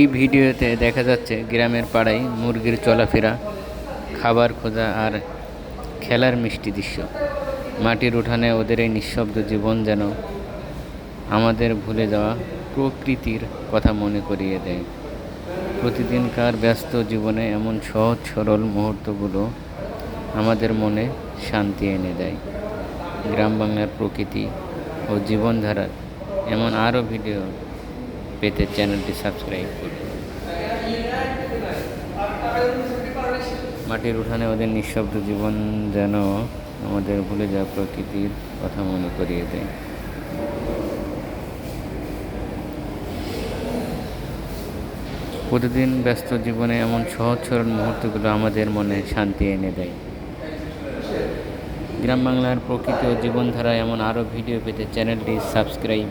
এই ভিডিওতে দেখা যাচ্ছে গ্রামের পাড়ায় মুরগির চলাফেরা, খাবার খোঁজা আর খেলার মিষ্টি দৃশ্য। মাটির উঠানে ওদের এই নিঃশব্দ জীবন যেন আমাদের ভুলে যাওয়া প্রকৃতির কথা মনে করিয়ে দেয়। প্রতিদিনকার ব্যস্ত জীবনে এমন সহজ সরল মুহূর্তগুলো আমাদের মনে শান্তি এনে দেয়। গ্রাম বাংলার প্রকৃতি ও জীবনধারার এমন আরও ভিডিও পেতে চ্যানেলটি সাবস্ক্রাইব করুন। মাটির উঠানে ওদের নিঃশব্দ জীবন যেন আমাদের ভুলে যাওয়া প্রকৃতির কথা মনে করিয়ে দেয়। প্রতিদিন ব্যস্ত জীবনে এমন সহজ সরল মুহূর্তগুলো আমাদের মনে শান্তি এনে দেয়। গ্রাম বাংলার প্রকৃতি ও জীবনধারা এমন আরও ভিডিও পেতে চ্যানেলটি সাবস্ক্রাইব